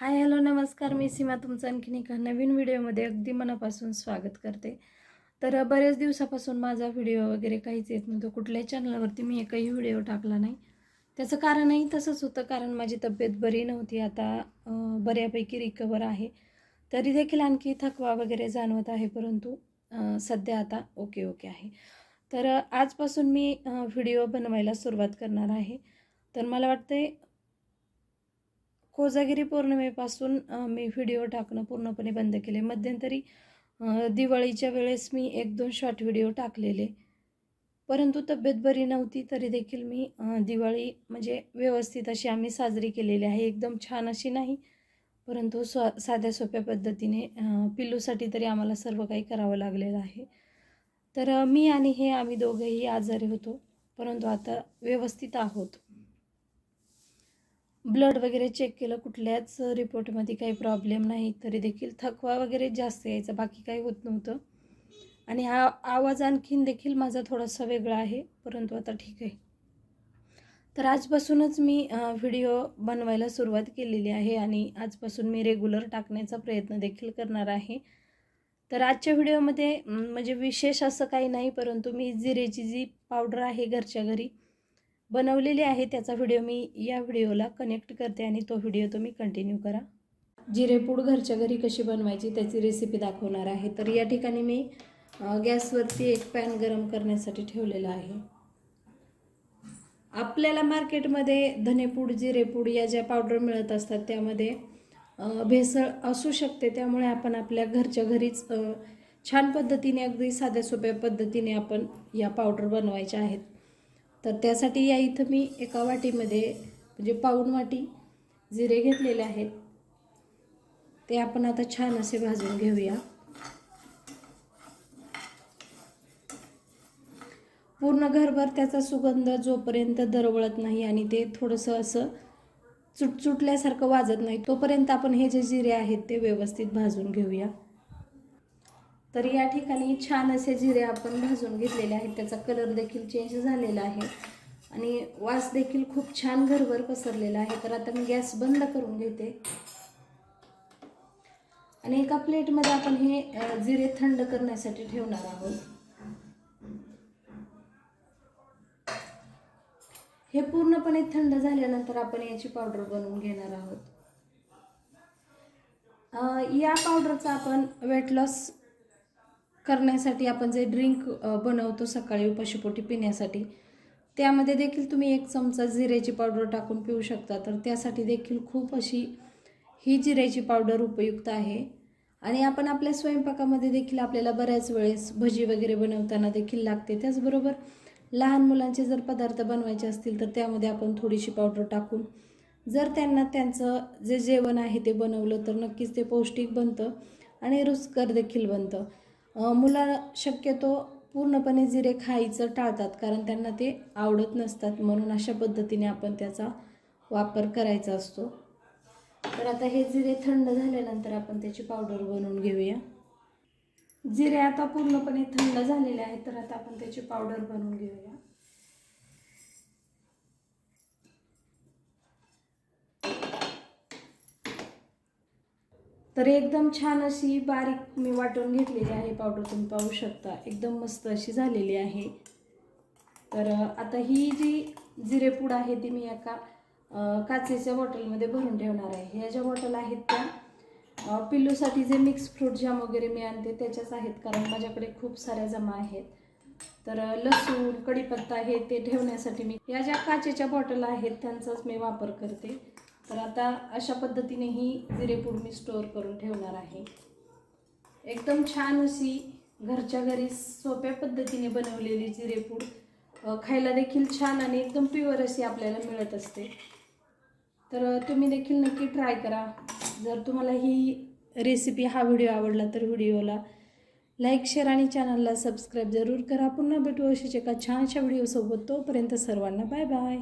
Hi hello नमस्कार. मी सीमा तुमचं आणखीन एका नवीन व्हिडिओमध्ये अगदी मनापासून स्वागत करते. तर बरेच दिवसापासून माझा व्हिडिओ वगैरे काहीच येत नव्हतं. कुठल्याही चॅनलवरती मी एकही व्हिडिओ टाकला नाही. त्याचं कारणही तसंच होतं. कारण माझी तब्येत बरी नव्हती. आता बऱ्यापैकी रिकवर आहे. तरी देखील आणखी थकवा वगैरे जाणवत आहे. परंतु सध्या आता ओके ओके आहे. तर आजपासून मी व्हिडिओ बनवायला सुरुवात करणार आहे. तर मला वाटते कोजागिरी पौर्णिमेपासून मी व्हिडिओ टाकणं पूर्णपणे बंद केले. मध्यंतरी दिवाळीच्या वेळेस मी एक दोन शॉर्ट व्हिडिओ टाकलेले. परंतु तब्येत बरी नव्हती तरी देखील मी दिवाळी म्हणजे व्यवस्थित अशी आम्ही साजरी केलेली आहे. एकदम छान अशी नाही परंतु स्व साध्या सोप्या पद्धतीने पिल्लूसाठी तरी आम्हाला सर्व काही करावं लागलेलं आहे. तर मी आणि हे आम्ही दोघंही आजारी होतो परंतु आता व्यवस्थित आहोत. ब्लड वगैरे चेक केलं कुठल्याच रिपोर्टमध्ये काही प्रॉब्लेम नाही तरी देखील थकवा वगैरे जास्त यायचा बाकी काही होत नव्हतं. आणि हा आवाज आणखीन देखील माझा थोडासा वेगळा आहे परंतु आता ठीक आहे. तर आजपासूनच मी व्हिडिओ बनवायला सुरुवात केलेली आहे आणि आजपासून मी रेग्युलर टाकण्याचा प्रयत्न देखील करणार आहे. तर आजच्या व्हिडिओमध्ये म्हणजे विशेष असं काही नाही परंतु मी जिरेची जी पावडर आहे घरच्या घरी बनवलेली आहे. त्याचा व्हिडिओ मी या व्हिडिओला कनेक्ट करते आणि तो व्हिडिओ तुम्ही कंटिन्यू करा. जिरेपूड घरच्या घरी कशी बनवायची त्याची रेसिपी दाखवणार आहे. तर या ठिकाणी मी गॅसवरती एक पॅन गरम करण्यासाठी ठेवलेला आहे. आपल्याला मार्केटमध्ये धनेपूड जिरेपूड या ज्या पावडर मिळत असतात त्यामध्ये भेसळ असू शकते. त्यामुळे आपण आपल्या घरच्या घरीच छान पद्धतीने अगदी साध्या सोप्या पद्धतीने आपण या पावडर बनवायच्या आहेत. तर त्यासाठी या इथं मी एका वाटीमध्ये म्हणजे पाऊण वाटी जिरे घेतलेले आहेत. ते आपण आता छान असे भाजून घेऊया. पूर्ण घरभर त्याचा सुगंध जोपर्यंत दरवळत नाही आणि ते थोडंसं असं चुटचुटल्यासारखं वाजत नाही तोपर्यंत आपण हे जे जिरे आहेत ते व्यवस्थित भाजून घेऊया. तर या ठिकाणी छान असे जिरे आपण भाजून घेतलेले आहेत. त्याचा कलर देखील चेंज झालेला आहे. आणि वास देखील खूप छान घरभर पसरलेला आहे. तर आता मी गॅस बंद करून घेते. आणि एका प्लेटमध्ये आपण हे जिरे थंड करण्यासाठी ठेवणार आहोत. हे पूर्णपणे थंड झाल्यानंतर आपण याची पावडर बनवून घेणार आहोत. या पावडरचा आपण वेट लॉस करण्यासाठी आपण जे ड्रिंक बनवतो सकाळी उपाशीपोटी पिण्यासाठी त्यामध्ये देखील तुम्ही एक चमचा जिऱ्याची पावडर टाकून पिऊ शकता. तर त्यासाठी देखील खूप अशी ही जिऱ्याची पावडर उपयुक्त आहे. आणि आपण आपल्या स्वयंपाकामध्ये देखील आपल्याला बऱ्याच वेळेस भजी वगैरे बनवताना देखील लागते. त्याचबरोबर लहान मुलांचे जर पदार्थ बनवायचे असतील तर त्यामध्ये आपण थोडीशी पावडर टाकून जर त्यांना त्यांचं जे जेवण आहे ते बनवलं तर नक्कीच ते पौष्टिक बनतं आणि रुचकर देखील बनतं. मुलं शक्यतो पूर्णपणे जिरे खायचं टाळतात कारण त्यांना ते आवडत नसतात. म्हणून अशा पद्धतीने आपण त्याचा वापर करायचा असतो. तर आता हे जिरे थंड झाल्यानंतर आपण त्याची पावडर बनवून घेऊया. जिरे आता पूर्णपणे थंड झालेले आहेत तर आता आपण त्याची पावडर बनवून घेऊया. तर एकदम छान अशी बारीक मी वाटून घेतलेली आहे पावडर तुम्ही पाहू शकता. एकदम मस्त अशी झालेली आहे. तर आता ही जी जिरेपूड आहे ती मी एका काचेच्या बॉटलमध्ये भरून ठेवणार आहे. ह्या ज्या बॉटल आहेत त्या पिल्लूसाठी जे मिक्स फ्रूट जाम वगैरे मी आणते त्याच्याच आहेत कारण माझ्याकडे खूप साऱ्या जमा आहेत. तर लसूण कढीपत्ता हे ते ठेवण्यासाठी मी या ज्या काचेच्या बॉटल आहेत त्यांचाच मी वापर करते. तर आता अशा पद्धतीने ही जिरेपूड मी स्टोअर करून ठेवणार आहे. एकदम छान अशी घरच्या घरी सोप्या पद्धतीने बनवलेली जिरेपूड खायला देखील छान आणि एकदम प्युअर अशी आपल्याला मिळत असते. तर तुम्ही देखील नक्की ट्राय करा. जर तुम्हाला ही रेसिपी हा व्हिडिओ आवडला तर व्हिडिओला लाईक शेअर आणि चॅनलला सबस्क्राईब जरूर करा. पुन्हा भेटू अशीच एका छानशा व्हिडिओसोबत तोपर्यंत सर्वांना बाय बाय